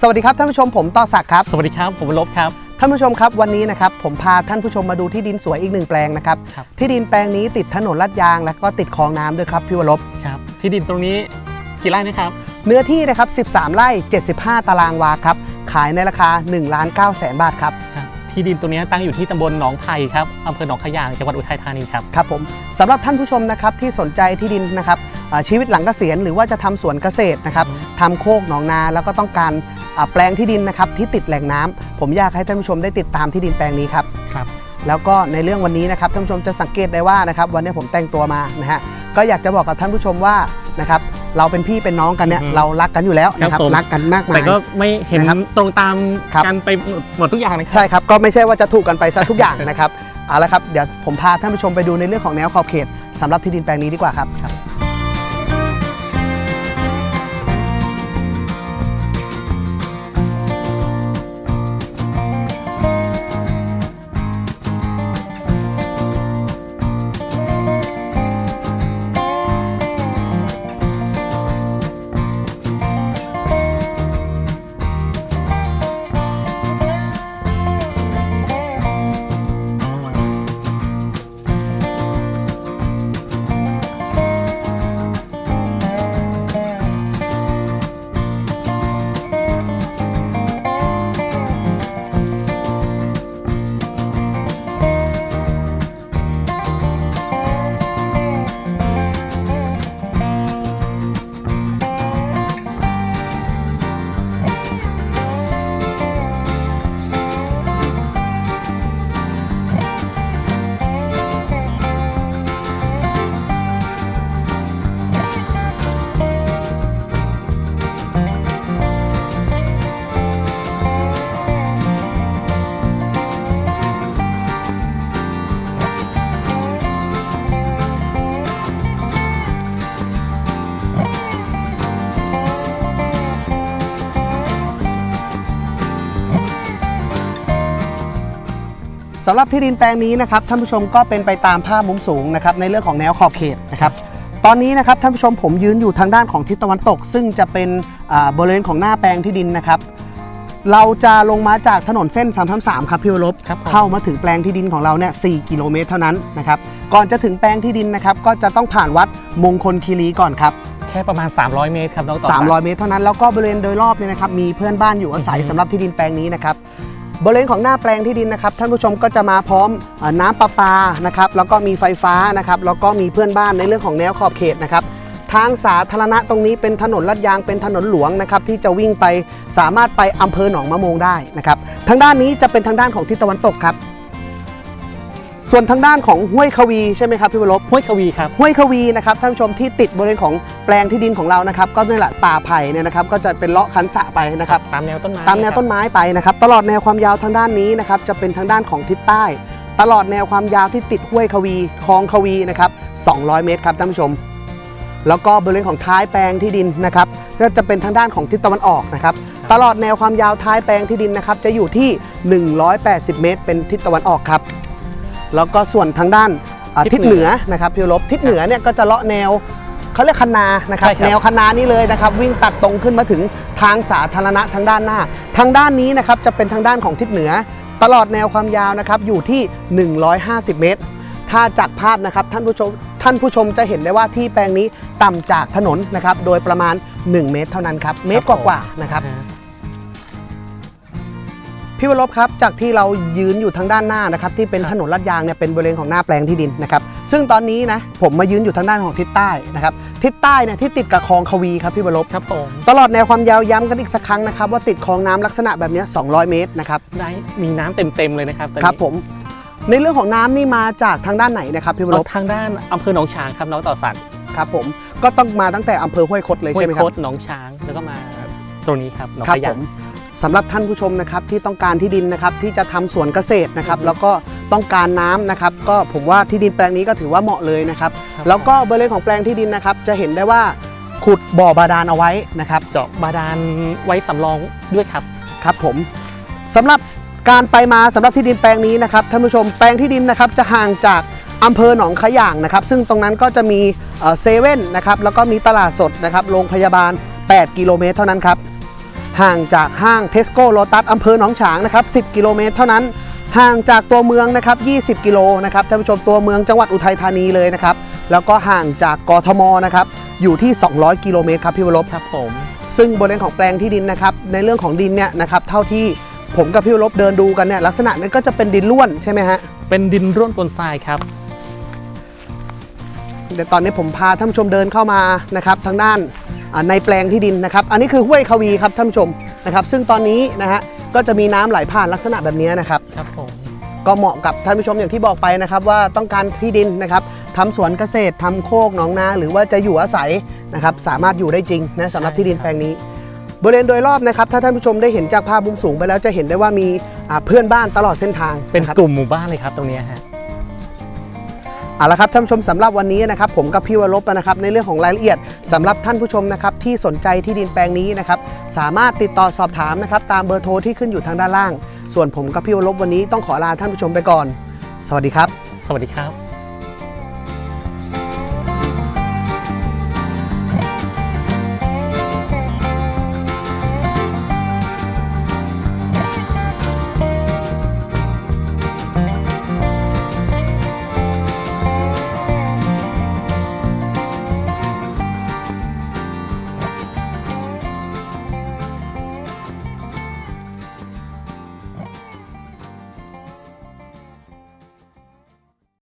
สวัสดีครับท่านผู้ชมผมต่อศักดิ์ครับ สวัสดีครับผมลบครับท่านผู้ชมครับวันนี้นะครับผมพาท่านผู้ชมมาดูที่ดินสวยอีกหนึ่งแปลงนะครับครับ ที่ดินแปลงนี้ติดถนนลาดยาง และก็ติดคลองน้ำด้วยครับพี่วรบครับ ที่ดินตรงนี้กี่ไร่นะครับ เนื้อที่นะครับ13 ไร่ 75 ตารางวาครับขายในราคา1ล้าน9แสนบาทครับครับที่ดินตรงนี้ตั้งอยู่ที่ตำบลหนองไผ่ครับอำเภอหนองขยางจังหวัดอุทัยธานีครับ ครับผมสำหรับท่านผู้ชมนะครับที่สนใจที่ดินนะครับอ่า ชีวิตหลังเกษียณหรือว่าจะทำสวนเกษตรนะครับอืมทำโคกหนองนาแล้วก็ต้องการอ่าแปลงที่ดินนะครับที่ติดแหล่งน้ำผมอยากให้ท่านผู้ชมได้ติดตามที่ดินแปลงนี้ครับครับแล้วก็ในเรื่องวันนี้นะครับท่านผู้ชมจะสังเกตได้ว่านะครับวันนี้ผมแต่งตัวมานะฮะก็อยากจะบอกกับท่านผู้ชมว่านะครับเราเป็นพี่เป็นน้องกันเนี่ยอือฮึเรารักกันอยู่แล้วนะครับครับผมรักกันมากมาแต่ยก็ไม่เห็นนะครับตรงตามครับกันไปหมดทุกอย่างนะครับใช่ครับก็ไม่ใช่ว่าจะถูกกันไปซะทุกอย่างนะครับเอาละครับเดี๋ยวผมพาท่านผู้ชมไปดูในเรื่องของแนวขอบเขตสำหรับที่ดินแปลงนี้ดีกว่าครับ สำหรับที่ดินแปลงนี้นะครับท่านผู้ชมก็เป็นไปตามภาพมุมสูงนะครับในเรื่องของแนวขอบเขตนะครับตอนนี้นะครับท่านผู้ชมผมยืนอยู่ทางด้านของทิศตะวันตก ซึ่งจะเป็นอ่าบริเวณของหน้าแปลงที่ดินนะครับ เราจะลงมาจากถนนเส้น333ครับพี่วรบครับผมเข้ามาถึงแปลงที่ดินของเราเนี่ย4กิโลเมตรเท่านั้นนะครับก่อนจะถึงแปลงที่ดินนะครับก็จะต้องผ่านวัดมงคลคีรีก่อนครับแค่ประมาณ 300 เมตรครับน้องต่อศักดิ์300 เมตรเท่านั้นแล้วก็บริเวณโดยรอบเนี่ยนะครับมีเพื่อนบ้านอยู่อาศัยอือฮึสำหรับที่ดินแปลงนี้นะครับ บริเวณของหน้าแปลงที่ดินนะครับท่านผู้ชมก็จะมาพร้อมน้ำประปานะครับแล้วก็มีไฟฟ้านะครับแล้วก็มีเพื่อนบ้านในเรื่องของแนวขอบเขตนะครับทางสาธารณะตรงนี้เป็นถนนลาดยางเป็นถนนหลวงนะครับที่จะวิ่งไปสามารถไปอำเภอหนองมะโมงได้นะครับทางด้านนี้จะเป็นทางด้านของทิศตะวันตกครับ ส่วนทางด้านของห้วยควีใช่ไหมครับพี่วรบห้วยกวีครับห้วยควีนะครับท่านผู้ชมที่ติดบริเวณของแปลงที่ดินของเรานะครับก็นี่แหละป่าไผ่เนี่ยนะครับก็จะเป็นเลาะคันสระไปนะครับตามแนวต้นไม้ตามแนวต้นไม้ไปนะครับตลอดแนวความยาวทางด้านนี้นะครับจะเป็นทางด้านของทิศใต้ ตลอดแนวความยาวที่ติดห้วยควีคลองควีนะครับ200 เมตรครับท่านผู้ชม แล้วก็บริเวณของท้ายแปลงที่ดินนะครับก็จะเป็นทางด้านของทิศตะวันออกนะครับตลอดแนวความยาวท้ายแปลงที่ดินนะครับจะอยู่ที่ 180 เมตร เป็นทิศตะวันออกครับ แล้วก็ส่วนทางด้านอ่าทิศเหนือนะครับพี่วรบทิศเหนือเนี่ยก็จะเลาะแนวเขาเรียกคันนานะครับใช่ครับ แนวคันนานี้เลยนะครับวิ่งตัดตรงขึ้นมาถึงทางสาธารณะทางด้านหน้า ทางด้านนี้นะครับจะเป็นทางด้านของทิศเหนือ ตลอดแนวความยาวนะครับอยู่ที่ 150 เมตร ถ้าจากภาพนะครับท่านผู้ชมท่านผู้ชมจะเห็นได้ว่าที่แปลงนี้ต่ำจากถนนนะครับโดยประมาณ 1 เมตรเท่านั้นครับเมตรกว่าๆนะครับ อ่า พี่วรบครับจากที่เรายืนอยู่ทางด้านหน้านะครับที่เป็นถนนลาดยางเนี่ยเป็นบริเวณของหน้าแปลงที่ดินนะครับซึ่งตอนนี้นะผมมายืนอยู่ทางด้านของทิศใต้นะครับทิศใต้เนี่ยที่ติดกับคลองควีครับพี่วรบครับผมตลอดแนวความยาวย้ำกันอีกสักครั้งนะครับว่าติดคลองน้ำลักษณะแบบเนี้ย200 เมตรนะครับได้มีน้ำเต็มๆเลยนะครับตอนนี้ครับผมในเรื่องของน้ำนี่มาจากทางด้านไหนนะครับพี่วรเราบทางด้านอำเภอหนองช้างครับน้องต่อศักดิ์ครับผมก็ต้องมาตั้งแต่อำเภอห้วยคดเลยห้วใช่ยไหมคโครับดหนองช้างแล้วก็มาตรงนี้ครับหนองครัขผยางม สำหรับท่านผู้ชมนะครับที่ต้องการที่ดินนะครับที่จะทำสวนเกษตรนะครับแล้วก็ต้องการน้ำนะครับก็ผมว่าที่ดินแปลงนี้ก็ถือว่าเหมาะเลยนะครับครับแล้วก็บริเวณของแปลงที่ดินนะครับจะเห็นได้ว่าขุดบ่อบาดาลเอาไว้นะครับเจาะบาดาลไว้สำรองด้วยครับครับผมสำหรับการไปมาสำหรับที่ดินแปลงนี้นะครับท่านผู้ชมแปลงที่ดินนะครับจะห่างจากอำเภอหนองขยางนะครับ ซึ่งตรงนั้นก็จะมีเซเว่นนะครับแล้วก็มีตลาดสดนะครับโรงพยาบาล 8 กิโลเมตรเท่านั้นครับ ห่างจากห้างเทสโก้โลตัสอำเภอหนองฉางนะครับ10 กิโลเมตรเท่านั้น ห่างจากตัวเมืองนะครับ 20 กิโลนะครับท่านผู้ชมตัวเมืองจังหวัดอุทัยธานีเลยนะครับ แล้วก็ห่างจากกทมนะครับอยู่ที่ 200 กิโลเมตรครับพี่วรบครับผม ซึ่งบริเวณของแปลงที่ดินนะครับในเรื่องของดินเนี่ยนะครับเท่าที่ผมกับพี่วรบเดินดูกันเนี่ยลักษณะนั้นก็จะเป็นดินล้วนใช่ไหมฮะเป็นดินร่วนปนทรายครับ เดี๋ยวตอนนี้ผมพาท่านผู้ชมเดินเข้ามานะครับทางด้านอ่าในแปลงที่ดินนะครับ อันนี้คือห้วยควีครับท่านผู้ชมนะครับ ซึ่งตอนนี้นะฮะก็จะมีน้ำไหลผ่านลักษณะแบบนี้นะครับครับผมก็เหมาะกับท่านผู้ชมอย่างที่บอกไปนะครับ ว่าต้องการที่ดินนะครับทำสวนเกษตรทำโคกหนองนา หรือว่าจะอยู่อาศัยนะครับ สามารถอยู่ได้จริงนะสำหรับที่ดินแปลงนี้ บริเวณโดยรอบนะครับ ถ้าท่านผู้ชมได้เห็นจากภาพมุมสูงไปแล้วจะเห็นได้ว่ามีอ่าเพื่อนบ้านตลอดเส้นทางเป็นนะครับกลุ่มหมู่บ้านเลยครับตรงเนี้ยฮะ เอาละครับท่านผู้ชมสำหรับวันนี้นะครับผมกับพี่วรบนะครับในเรื่องของรายละเอียดสำหรับท่านผู้ชมนะครับที่สนใจที่ดินแปลงนี้นะครับสามารถติดต่อสอบถามนะครับตามเบอร์โทรที่ขึ้นอยู่ทางด้านล่าง ส่วนผมกับพี่วรบวันนี้ต้องขอลาท่านผู้ชมไปก่อน สวัสดีครับ สวัสดีครับ